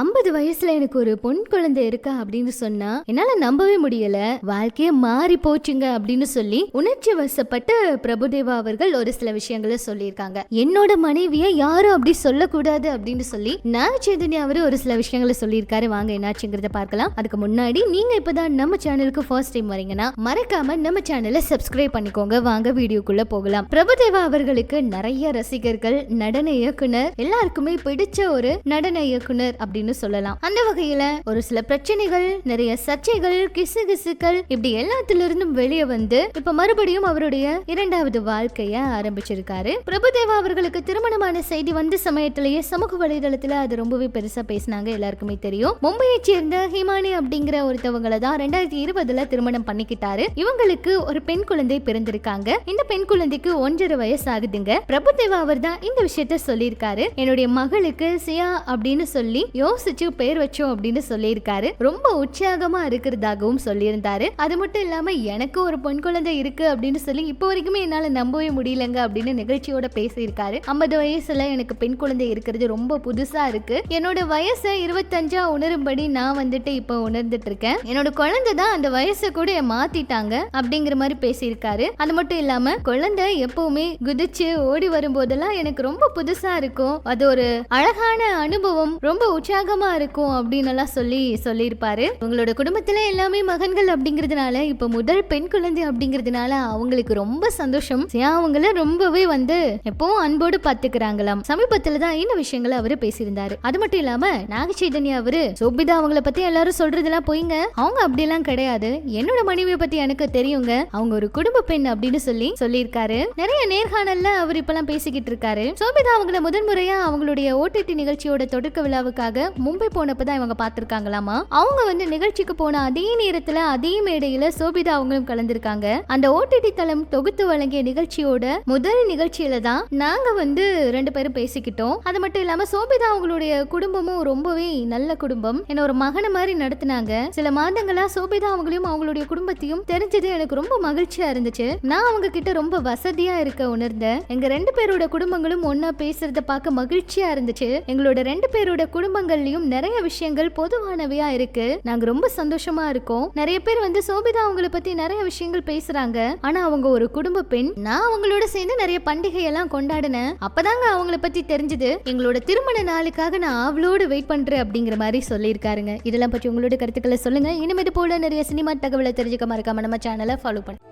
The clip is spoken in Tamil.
ஐம்பது வயசுல எனக்கு ஒரு பொன் குழந்தை இருக்கா அப்படின்னு சொன்னா என்னால நம்பவே முடியல. வாழ்க்கையே மாறி போச்சுங்க அப்படின்னு சொல்லி உணர்ச்சி வசப்பட்டு பிரபுதேவா அவர்கள் ஒரு சில விஷயங்களை சொல்லியிருக்காங்க. என்னோட மனைவியை யாரும் அப்படி சொல்லக்கூடாது அப்படின்னு சொல்லி நான் சேதனி அவரு ஒரு சில விஷயங்களை சொல்லியிருக்காரு. வாங்க என்னாச்சுங்கிறத பார்க்கலாம். அதுக்கு முன்னாடி நீங்க இப்பதான் நம்ம சேனலுக்கு ஃபர்ஸ்ட் டைம் வரீங்கன்னா மறக்காம நம்ம சேனலை சப்ஸ்கிரைப் பண்ணிக்கோங்க. வாங்க வீடியோக்குள்ள போகலாம். பிரபுதேவா அவர்களுக்கு நிறைய ரசிகர்கள் நடன இயக்குனர் எல்லாருக்குமே பிடிச்ச ஒரு நடன இயக்குனர் அப்படின்னு சொல்லலாம். அந்த வகையில ஒரு சில பிரச்சனைகள் நிறைய சர்ச்சைகள் கிசு கிசுக்கள் இப்படி எல்லாத்துல இருந்தும் வெளியே வந்து இப்ப மறுபடியும் அவருடைய இரண்டாவது வாழ்க்கைய ஆரம்பிச்சிருக்காரு. பிரபுதேவா அவர்களுக்கு திருமணமான செய்தி வந்த சமயத்திலேயே சமூக வலைதளத்துல அது ரொம்பவே பெருசா பேசினாங்க எல்லாருக்குமே தெரியும். மும்பையை சேர்ந்த ஹிமானி அப்படிங்கிற ஒருத்தவங்களை தான் ரெண்டாயிரத்தி இருபதுல திருமணம் பண்ணிக்கிட்டாரு. இவங்களுக்கு ஒரு பெண் குழந்தை பிறந்திருக்காங்க. இந்த பெண் குழந்தைக்கு ஒன்றரை வயசு ஆகுதுங்க. பிரபுதேவா அவர் தான் இந்த விஷயத்த சொல்லியிருக்காரு. என்னுடைய மகளுக்கு சியா அப்படின்னு சொல்லி யோ யோசிச்சு பேர் வச்சோம் அப்படின்னு சொல்லியிருக்காரு. ரொம்ப உற்சாகமா இருக்கிறதாகவும் சொல்லியிருந்தாரு. அது மட்டும் இல்லாம எனக்கு ஒரு பெண் குழந்தை இருக்கு அப்படின்னு சொல்லி இப்போ வரைக்குமே என்னால நம்பவே முடியலங்க அப்படின்னு நிகழ்ச்சியோட பேசியிருக்காரு. ஐம்பது வயசுல எனக்கு பெண் குழந்தை இருக்கிறது ரொம்ப புதுசா இருக்கு. என்னோட வயசை இருபத்தஞ்சா உணரும்படி நான் வந்துட்டு இப்போ உணர்ந்துட்டு இருக்கேன். என்னோட குழந்தை தான் அந்த வயசை கூட மாத்திட்டாங்க அப்படிங்கிற மாதிரி பேசியிருக்காரு. அது மட்டும் இல்லாம குழந்தை எப்பவுமே குதிச்சு ஓடி வரும்போதெல்லாம் எனக்கு ரொம்ப புதுசா இருக்கும். அது ஒரு அழகான அனுபவம் ரொம்ப உற்சாகமா இருக்கும் அப்படின்னு எல்லாம் சொல்லி சொல்லியிருப்பாரு. உங்களோட குடும்பத்துல எல்லாமே மகன்கள் அப்படிங்கிறதுனால இப்ப முதல் பெண் குழந்தை அப்படிங்கிறதுனால அவங்களுக்கு ரொம்ப சந்தோஷம். அவங்கள ரொம்பவே வந்து எப்பவும் அன்போடு பாத்துக்கிறாங்களாம். சமீபத்துல தான் இந்த விஷயங்களை அவரு பேசியிருந்தாரு. அது மட்டும் இல்லாம நாக சைதன்யா அவரு சோபிதா அவங்கள பத்தி எல்லாரும் சொல்றதெல்லாம் போயிங்க. அவங்க அப்படியெல்லாம் கிடையாது. என்னோட மனைவியை பத்தி எனக்கு தெரியுங்க. அவங்க ஒரு குடும்ப பெண் அப்படின்னு சொல்லி சொல்லியிருக்காரு. நிறைய நேர்காணல்ல அவர் இப்பெல்லாம் பேசிக்கிட்டு இருக்காரு. சோபிதா அவங்கள முதன்முறையா அவங்களுடைய ஓடிடி நிகழ்ச்சியோட தொடக்க விழாவுக்காக மும்பை போனப்பதான் இவங்க பார்த்துருக்காங்களாமா? அவங்க வந்து நிகழ்ச்சிக்கு போன அதே நேரத்துல அதே மேடையில சோபிதா அவங்களும் கலந்திருக்காங்க. அந்த ஓடிடி தளம் தொகுத்து வழங்கிய நிகழ்ச்சியோட முதல் நிகழ்ச்சியில தான் நாங்க வந்து ரெண்டு பேரும் பேசிக்கிட்டோம். அது மட்டும் இல்லாம சோபிதா அவங்களுடைய குடும்பமும் ரொம்பவே நல்ல குடும்பம். என்ன ஒரு மகனை மாதிரி நடத்தினாங்க. சில மாதங்களா சோபிதா அவங்களையும் அவங்களுடைய குடும்பத்தையும் தெரிஞ்சது எனக்கு ரொம்ப மகிழ்ச்சியா இருந்துச்சு. நான் அவங்க கிட்ட ரொம்ப வசதியா இருக்க உணர்ந்தேன். எங்க ரெண்டு பேரோட குடும்பங்களும் ஒன்னா பேசுறத பார்க்க மகிழ்ச்சியா இருந்துச்சு. எங்களோட ரெண்டு பேரோட குடும்பங்கள் குடும்பங்கள்லயும் நிறைய விஷயங்கள் பொதுவானவையா இருக்கு. நாங்க ரொம்ப சந்தோஷமா இருக்கோம். நிறைய பேர் வந்து சோபிதா அவங்கள பத்தி நிறைய விஷயங்கள் பேசுறாங்க. ஆனா அவங்க ஒரு குடும்ப பெண். நான் அவங்களோட சேர்ந்து நிறைய பண்டிகை எல்லாம் கொண்டாடினேன். அப்பதாங்க அவங்கள பத்தி தெரிஞ்சது. எங்களோட திருமண நாளுக்காக நான் அவளோடு வெயிட் பண்றேன் அப்படிங்கிற மாதிரி சொல்லியிருக்காருங்க. இதெல்லாம் பற்றி உங்களோட கருத்துக்களை சொல்லுங்க. இனிமேது போல நிறைய சினிமா தகவலை தெரிஞ்சுக்க மறக்காம நம்ம சேனலை ஃபாலோ பண்ணு.